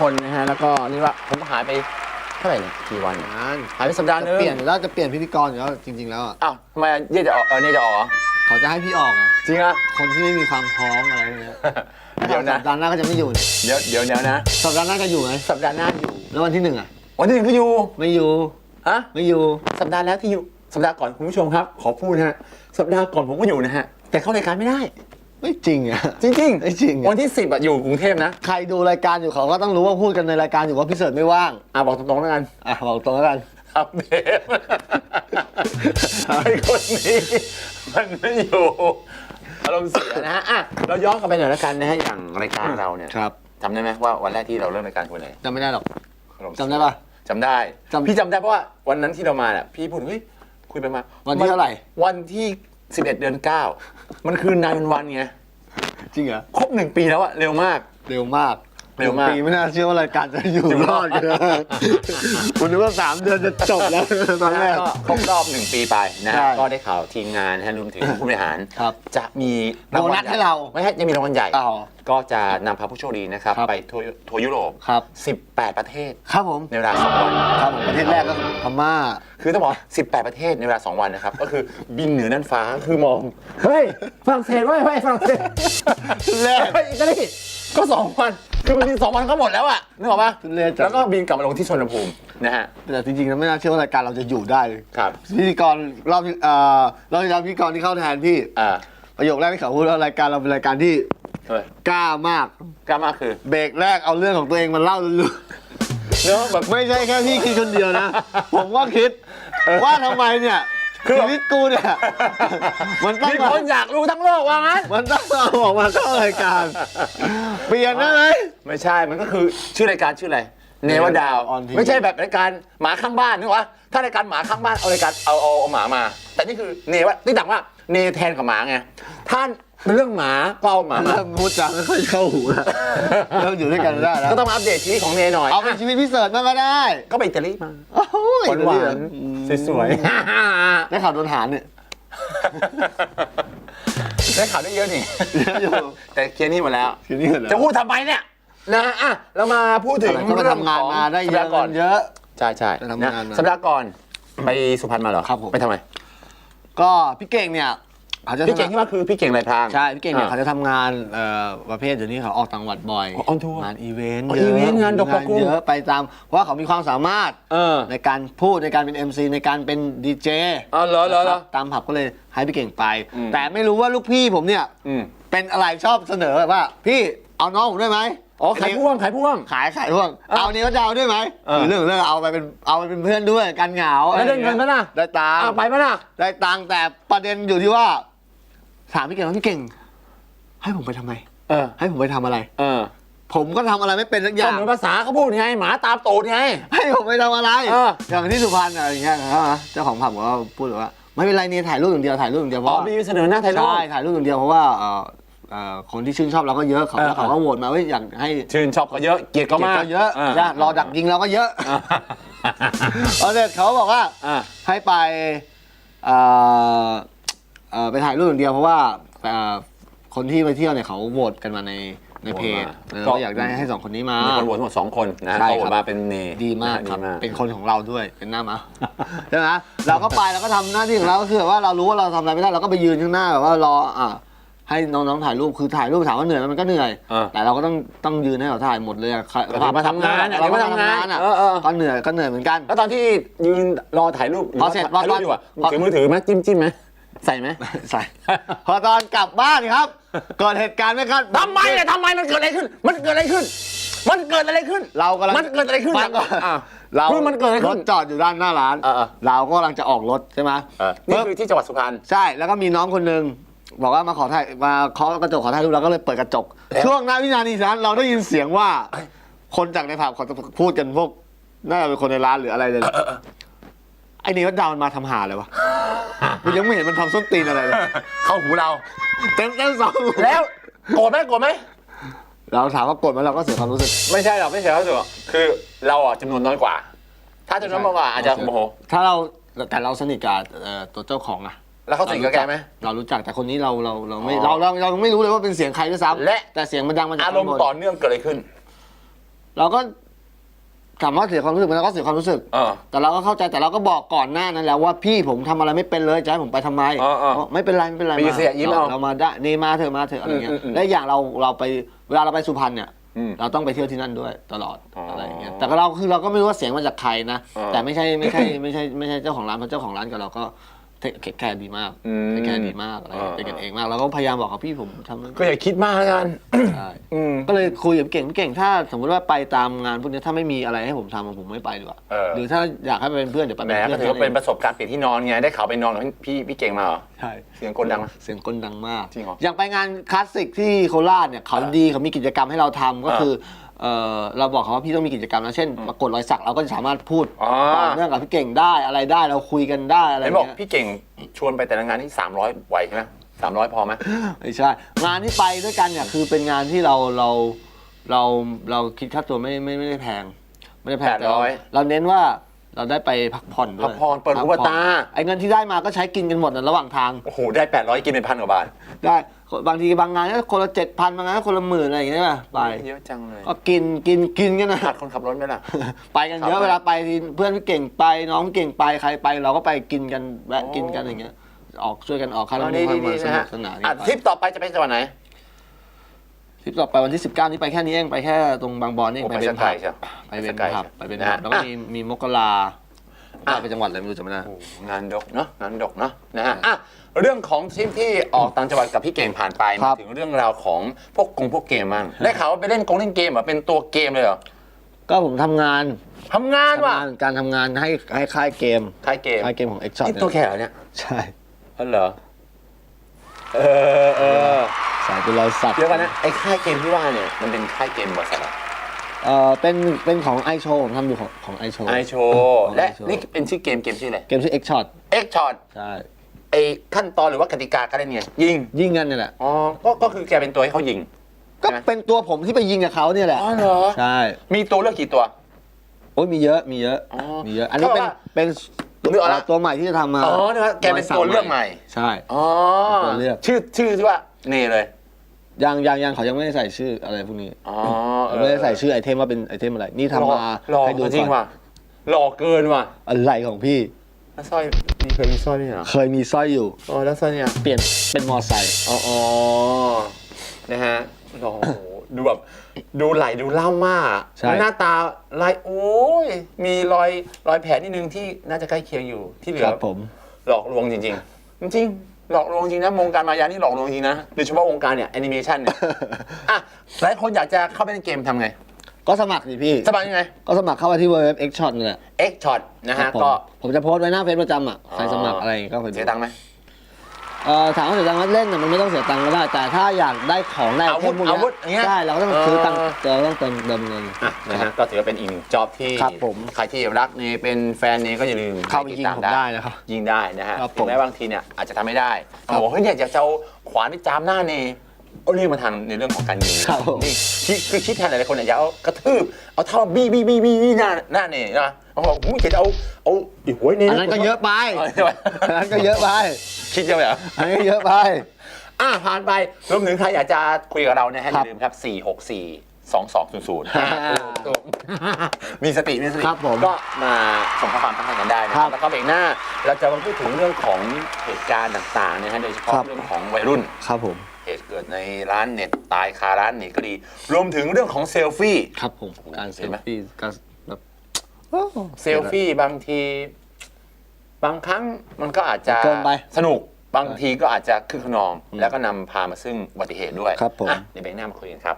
คนนะฮะ แล้วก็นี่ว่าผมก็หายไปเท่าไหร่เนี่ยกี่วันเนี่ยนานหายไปสัปดาห์หจะนึงเปลี่ยนอยู่แล้วจะเปลี่ยนพิธีกรอยู่แล้วจริง ๆ แล้วอะอ้าวทำไมเย่จะออกเออเนี่ยจะออกเหรอเขาจะให้พี่ออกอะจริงอะ คนที่ไม่มีความพร้อมอะไรพวกเนี้ยเดี๋ยวนะสัปดาห์หน้าก็จะไม่อยู่นี่เดี๋ยวเดี๋ยวเดี๋ยวนะ สัปดาห์หน้าจะอยู่ไหมสัปดาห์หน้าอยู่แล้ววันที่หนึ่งอะวันที่หนึ่งก็อยู่ไม่อยู่ฮะ ไม่อยู่ สัปดาห์แล้วที่อยู่ สัปดาห์ก่อนคุณผู้ชมครับ ขอพูดนะฮะ สัปดาห์ก่อนผมก็อยู่นะฮะ แต่เข้ารายการไม่ได้ ไม่จริงอะจริงไม่จริงอะวันที่สิบอะอยู่กรุงเทพนะใครดูรายการอยู่เขาก็ต้องรู้ว่าพูดกันในรายการอยู่ว่าพี่เสิร์ชไม่ว่างอะบอกตรงๆแล้วกันอะบอกตรงแล้วกันอัปเดตไอ้คนนี้มันไม่อยู่อารมณ์เสียนะฮะอะเราย้อนกลับไปหน่อยแล้วกันนะฮะอย่างรายการเราเนี่ยครับจำได้ไหมว่าวันแรกที่เราเริ่มรายการคุณไหนจำไม่ได้หรอกจำได้ปะ จำได้จำ พี่จำได้เพราะว่าวันนั้นที่เรามาเนี่ยพี่พูดเฮ้ยคุยไปมาวันที่เท่าไหร่ วันที่ 11 เดือน 9 มันคือนายเป็นวันไงจริงเหรอ ครบหนึ่งปีแล้วอะเร็วมาก เร็วมาก เร็วมาก ปีไม่น่าเชื่อว่ารายการจะอยู่รอดกันนะคุณนึกว่าสามเดือนจะจบแล้วตอนแรก ก็ครบรอบหนึ่งปีไปนะใช่ก็ได้ข่าวทีมงานนะฮะรวมถึงผู้บริหารครับจะมีโบนัสให้เราไม่ใช่จะมีรางวัลใหญ่อ้าวก็จะนำพาผู้โชคดีนะครับ ครับไปทัวร์ทัวร์ยุโรป ครับ 18 ประเทศ ครับผม ในเวลา2วัน ครับผมประเทศแรกก็พม่า คือต้องบอกว่า18 ประเทศในเวลา 2 วันนะครับ ก็คือบินเหนือน่านฟ้าคือมอง เฮ้ยฝรั่งเศสเว้ยเฮ้ยฝรั่งเศสแรกเฮ้ยอิตาลีก็ 2 วัน คือมันบิน2วันก็หมดแล้วอะนึกออกปะทุเรศจังแล้วก็บินกลับมาลงที่ชนภูมินะฮะ แต่จริงๆแล้วไม่น่าเชื่อว่ารายการเราจะอยู่ได้เลยครับ พิธีกรรอบที่เอ่อรอบที่แล้วพิธีกรที่เข้าแทนพี่ อ่าประโยคแรกที่เขาพูดว่ารายการเราเป็นรายการที่เฮ้ยกล้ามาก กล้ามากคือเบรกแรกเอาเรื่องของตัวเองมาเล่าล้วนเนอะแบบ ๆไม่ใช่แค่พี่คิดคนเดียวนะ ผมก็คิดว่าทำไมเนี่ย คือชีวิตกูเนี่ย มันต้องมีคนอยากรู้ทั้งโลกว่างั้น มันต้องเอาออกมาเข้ารายการ เปลี่ยนได้ไหมไม่ใช่ มันก็คือชื่อรายการชื่ออะไร เนวดาว On TV ไม่ใช่แบบรายการหมาข้างบ้านนึกว่าถ้ารายการหมาข้างบ้านเอารายการเอาเอาเอาหมามา แต่นี่คือเนว่าที่ต่างว่า เนแทนกับหมาไงท่านเรื่องหมาก็เอาหมามา เริ่มพูดจาไม่ค่อยเข้าหูแล้วเริ่มอยู่ด้วยกันได้แล้วก็ต้องมาอัปเดตชีวิตของเนหน่อยเอาเป็นชีวิตพิเศษมางก็ได้ก็ไปอิตาลีมา โอ้ยหวานอืมๆสวยได้ข่าวโดนหารเนี่ยๆได้ข่าวได้เยอะนี่เยอะอยู่แต่เคลียร์นี่หมดแล้วคือนี่เหรอจะพูดทำไมเนี่ยนะฮะอะเรามาพูดถึงอะไรก็ไปทำงานมาได้เยสัปอะดาห์ก่อนเยอะ ใช่ใช่ไปทำงานมาสัปดาห์ก่อน ไปสุพรรณมาเหรอครับผม ไปทำไม ก็พี่เก่งเนี่ยเขาจะพี่เก่งที่ว่าคือพี่เก่งไรพรางใช่พี่เก่งเนี่ยอ่าเขาจะทำงานเอ่อประเภทเดี๋ยวนี้เขาออกต่างจังหวัดบ่อยอ๋อ on tour งานอีเวนต์อ๋อเยอะอีเวนต์งานดอกงานกุมเยอะไปตามเพราะว่าเขามีความสามารถเออ ในการพูดในการเป็น MC ในการเป็นดีเจอ๋อเหรอเหรอเหรอ ตามผับก็เลยให้พี่เก่งไปอืมแต่ไม่รู้ว่าลูกพี่ผมเนี่ย อืม เป็นอะไรชอบเสนอแบบว่า พี่เอาน้องผมด้วยไหม อ๋อขายพ่วงขายพ่วง ขายขายพวกเออเอานี้ก็จะเอาด้วยไหมเออ หรือเรื่องของเรื่องเอาไปเป็นเอาไปเป็นเพื่อนด้วยกันเหงาแล้วได้เงินไหมล่ะได้ตังค์อะไปไหมล่ะได้ตังค์แต่ประเด็นอยู่ที่ว่าถามพี่เก่งว่าพี่เก่ง ให้ผมไปทำไม เออให้ผมไปทำอะไร เออผมก็ทำอะไรไม่เป็นสักอก็ย่าง เหมือนภาษาเขาพูดไงหมาตามตูดไง ให้ผมไปทำอะไรเอออ ย่างที่สุพรรณอะไรอย่างเงี้ยนะเจ้าของผับก็พูดว่า ไม่เป็นไรเนี่ยถ่ายรูปอย่างเดียวถ่ายรูปอย่างเดียวเพอ๋อราะว่ามีเสนอหน้าไทยรูป ใช่ถ่ายรูปอย่างเดียวเพราะว่าเอ่อ เอ่อคนที่ชื่นชอบเราก็เยอะเขาเออแล้วเขาก็โหวตมาว่าอยากให้ชื่นชอบก็เยอะ เกลียดก็มากเยอะญาติรอดักยิงเราก็เยอะอ่าพอเสร็จเขาบอกว่าอ่า ให้ไปเอ่อเอ่อไปถ่ายรูปอย่างเดียวเพราะว่าเอ่อคนที่ไปเที่ยวเนี่ยเขาโหวตกันมาในในเพจโหวตมาเราก็อยากได้ให้สองคนนี้มา มีคนโหวตทั้งหมดสองคนนะใช่เขาโหวครัตบมาเป็นเนดีมากครับดีมากเป็นคนของเราด้วย เป็นหน้ามาใช่ไหมเราก็ไปเราก็ทำหน้าที่ของเราก็คือแบบว่าเรารู้ว่าเราทำอะไรไม่ได้เราก็ไปยืนข้างหน้าแบบว่ารออะ ให้น้องๆถ่ายรูปคือถ่ายรูปถามว่าเหนื่อยไหมมันก็เหนื่อยเออแต่เราก็ต้องต้องยืนให้เขาถ่ายหมดเลยอะก็ถือมาทำงานอะเราก็ถือมาทำงานทำงานอะเออเออ ก็เหนื่อยก็เหนื่อยเหมือนกัน แล้วตอนที่ยืนรอถ่ายรูปพอเสร็จถ่ายรูปอยู่อะพอ ถือมือถือไหมจิ้มจิ้มไหมใส่ไหม ใส่ พอตอนกลับบ้านครับเกิดเหตุการณ์ไม่คาดฝัน ทำไมเนี่ยทำไมมันเกิดอะไรขึ้น มันเกิดอะไรขึ้น มันเกิดอะไรขึ้นเรากำลังมันเกิดอะไรขึ้นฟังก่อนอะเราคือมันเกิดอะไรรขึ้ถนจอดอยู่ด้านหน้าร้าน เออเออ เราก็กำลังจะออกรถใช่ไหมเออนี่คือที่จังหวัดสุพรรณ ใช่ แล้วก็มีน้องคนหนึ่ง บอกว่ามาขอถ่ายมาเคาะกระจกขอถ่ายรูปเราก็เลยเปิดกระจกแล้วช่วงหน้าวินาทีนั้นเราได้ยินเสียงว่า คนจากในผับเขาจะพูดกันพวกน่าจะเป็นคนในร้านหรืออะไรเลยแหละไอ้นี่ว่าดาวมันมาทำหาเลยวะมันยังไม่เห็นมันทำส้นตีนอะไรเลยเข้าหูเรา เต็มเต็มสองแล้วโกรธไหมโกรธไหมเราถามว่ากดไหมเราก็เสียความรู้สึก ไม่ใช่หรอกไม่ใช่เขาสึกคือเราอะจำนวนน้อยกว่า ถ้าจำนวนมากกว่าอาจจะโมโหถ้าเราแต่เราสนิทกับเอ่อตัวเจ้าของอะ แล้วเขาสนิทกับแกไหม เรารู้จักแต่คนนี้เราเราเราไม่อ๋อเราเราเราไม่รู้เลยว่าเป็นเสียงใครด้วยซ้ำและ แต่เสียงมันดังมาจากอารมณ์ข้งบนต่อเนื่องเกิดอะไรขึ้น เราก็ถามว่าเสียความรู้สึกไหมเราก็เสียความรู้สึก เออ แต่เราก็เข้าใจแต่เราก็บอกก่อนหน้านั้นแล้วว่าพี่ผมทำอะไรไม่เป็นเลยจะให้ผมไปทำไมอ๋ออ๋อบอกไม่เป็นไรไม่เป็นไรมีเสียยิ้มเอาเรามาได้นี่มาเถอะมาเถอะอะไรเงี้ยอืมอืมอืมและอย่างเราเราไปเวลาเราไปสุพรรณเนี่ย อืมเราต้องไปเที่ยวที่นั่นด้วยตลอดอ๋อออะไรอย่างเงี้ยแต่ก็เราคือเราก็ไม่รู้ว่าเสียงมาจากใครนะอ๋อ แต่ไม่ใช่ไม่ใช่ไม่ใช่ไม่ใช่เจ้าของร้านเพราะเจ้าของร้านกับเราก็ เทคแคร์ดีมากอืมเทคแคร์ดีมากอะไรอ๋อเป็นกันเองมากเราก็พยายามบอกกับพี่ผมทำนั่นก็อย่าคิดมากแล้วกัน ใช่อืม ก็เลยคุยกับเก่งพี่เก่งถ้าสมมติว่าไปตามงานพวกนี้ถ้าไม่มีอะไรให้ผมทำผมไม่ไปดีกว่าเออ หรือถ้าอยากให้ไปเป็นเพื่อนเดี๋ยวไปแหมเป็นเพื่ก็อนถือว่าเป็นประสบการณ์เปลี่ยนที่นอนไง ได้ข่าวไปนอนกับพี่พี่เก่งมาเหรอ ใช่เสียงกลดังไหมเสียงก้นดังมากจริงเหรออย่างไปงานคลาสสิกที่โคราชเนี่ยเขาดีเขามีกิจกรรมให้เราทำก็อ่าคือ เออเราบอกเขาว่าพี่ต้องมีกิจกรรมนะเช่นปรากฏรอยสักเราก็จะสามารถพูดอ๋อ ต่อเนื่องกับพี่เก่งได้อะไรได้เราคุยกันได้อะไรเห็นบอกเงี้ยพี่เก่งชวนไปแต่ละงานที่ 300ไหวใช่ไหมสามร้อยพอไหมไม่ใช่ งานที่ไปด้วยกันเนี่ยคือเป็นงานที่เราเราเราเราคิดค่าตัวไม่ไม่ไม่ได้แพง ไม่ได้แพงแต่เราเราเน้นว่าเราได้ไปพักผ่อนด้วยพักผ่อนเปิดหูเปิดตาไอ้เงินที่ได้มาก็ใช้กินกันหมดนะระหว่างทาง โอ้โห ได้ 800 กินเป็นพันกว่าบาท ได้ บางทีบางงานก็คนละเจ็ดพันบางงานก็คนละหมื่นอะไรอย่างเงี้ยป่ะไปเยอะจังเลยก็กินกินกินกันนะขาดคนขับรถไหมล่ะ ไปกันเยครัอะบเวลาไปทีเพื่อนพี่เก่งไปน้องเก่งไปใครไป เราก็ไปกินกันแวะโอ้กินกันอย่างเงี้ย ออกช่วยกันออกค่าเอาน้ำดีมันดีมาสนะนุฮะกสนานอะกันทริปต่อไปจะไปจังหวัดไหนทริปต่อไปวันที่ 19 นี้ไปแค่นี้เองไปแค่ตรงบางบอนนี่เองโอ้ไปไปเป็สันกไกลผับเชียวไปเป็นสักไกลผับเชียวไปเป็นนะผัฮะบแล้วก็มีมีมกราอะไปจังหวัดอะไรไม่รู้จำไม่ได้โอ้โหงานดกเนาะงานดกเนาะนะฮะอะ เรื่องของทริปที่ออกต่างจังหวัดกับพี่เก่งผ่านไปครัมาบ ถึงเรื่องราวของพวกกงพวกเกมมั่งได้ข่าวว่าไปเล่นกงเล่นเกมเหรอเป็นตัวเกมเลยเหรอก็ผมทำงานทำงานทำว่ะงานการทำงานให้ให้ค่ายเกมค่ายเกมค่ายเกมของ X Shot นี่ตัวแข่เหรอเนี่ยใช่อ๋อเหรอเออเออสายเป็นรอยสักเดี๋ยวกันนะไอ้ค่ายเกมที่ว่าเนี่ยมันเป็นค่ายเกมบริษัทเออเป็นเป็นของไอโชผมทำอยู่ของของไอโชไอโชว์และ iShow นี่เป็นชื่อเกมเกมชื่ออะไรเกมชื่อ X Shot X Shot ใช่ ไอขั้นตอนหรือว่ากติกาการเล่นไงยิงยิงกันนี่แหละ อ๋อก็ก็คือแกเป็นตัวให้เขายิง ก็ใช่ไหมเป็นตัวผมที่ไปยิงกับเขาเนี่ยแหละอ๋อเหรอ ใช่มีตัวเลือกกี่ตัว โอ้ยมีเยอะมีเยอะอ๋อมีเยอะ อันนี้เป็นเท่ากับว่าเป็นนึกออกละ ตัวใหม่ที่จะทำมาอ๋อนึกว่าแกเป็นตัวเลือกใหม่ใช่ อ๋อตัวเลือก ชื่อชื่อที่ว่าเนเลยยังยังยังเขายังไม่ได้ใส่ชื่ออะไรพวกนี้อ๋อเขาไม่ได้ใส่ชื่อไอเทมว่าเป็นไอเทมอะไร นี่ทำมาหล่อให้ดูจริงก่อนว่ะหล่อเกินว่ะอะไรของพี่ แล้วสร้อยมีเคยมีสร้อยไหมเหรอเคยมีสร้อยอยู่ อ๋อแล้วสร้อยเนี่ยเปลี่ยนเป็นมอไซค์อ๋ออ๋อนะฮะโอ้โหดูแบบดูไหลดูเล่ามากใช่หน้าตาลายโอ้ยมีรอยรอยแผลนิดนึงที่น่าจะใกล้เคียงอยู่ที่เหลืคอ รับผม หลอกลวงจริงๆ จริงๆหลอกลวงจริงนะวงการมายานี่หลอกลวงจริงนะโดยเฉพาะวงการเนี่ยแอนิเมชันเนี่ย อะหลายคนอยากจะเข้าไปเล่นเกมทำไง ก็สมัครดิพี่ สมัครยังไง ก็สมัครเข้าไปที่ w w w x shot นี่แหละ X Shot นะครัฮะบผมก็ผมจะโพสต์ไว้หน้าเฟซประจำอะใครสมัครอะไรก็ไปดูเสียตังค์ไหมเอ่อถามว่าเสียตังค์ไหมเล่นน่ะมันไม่ต้องเสียตังค์ก็ได้ แต่ถ้าอยากได้ของได้อาวุธพวกอาวุธอย่างเงี้ยใช่เราก็ต้องซื้อตังค์เออเราต้องเติมเติมเงิน อะนะฮะก็ถือว่าเป็นอีกหนึ่งจ็อบที่ครับผม ใครที่รักเนเป็นแฟนเนก็อย่าลืมเข้าไปติดยิงตามผมได้นะครับ ยิงได้นะฮะครับผมถึงแม้บางทีเนี่ยอาจจะทำไม่ได้ครับบอกว่าเฮ้ยเนี่ยอยากจะเอาขวานที่จามหน้าเน เอาเรียกมาทางในเรื่องของการยิงครับผมนี่คิดคือคิดแทนหลายๆคนเนี่ยอยากเอากระทืบเอาเท่าบี้บี้บี้บี้บี้หน้าหน้าเนนะเขาบอกผมอยากจะเอาเอาอีกหัวเนอันนั้นก็เยอะไปเอาใช่ไหมอันนั้นก็เยอะไปคิดเยอะไปเหรออันนั้นก็เยอะไป อะผ่านไปรวมถึงใครอยากจะคุยกับเรานะฮะอครับย่าลืมครับ 4 6 4 2 2 0 0มีสติ มีสติ ครับผมก็มาส่งข้อความทักทายกันได้นะคครัรับบแล้วก็เบรกหน้า เราจะมาพูดถึงเรื่องของเหตุการณ์ต่างๆนะฮะโดยเฉพาะครับ เรื่องของวัยรุ่น ครับผมเหตุเกิดในร้านเน็ตตายคาร้านเน็ตก็ดี รวมถึงเรื่องของเซลฟี่ ครับผม การเซเห็นลไหมฟี่การแบบเซลฟี่บางที บางครั้งมันก็อาจจะเกินไป สนุกบางทีก็อาจจะคึกขนอง แล้วก็นำพามาซึ่งอุบัติเหตุด้วยครับผม อะเดี๋ยวเบรกหน้ามาคุยกันครับ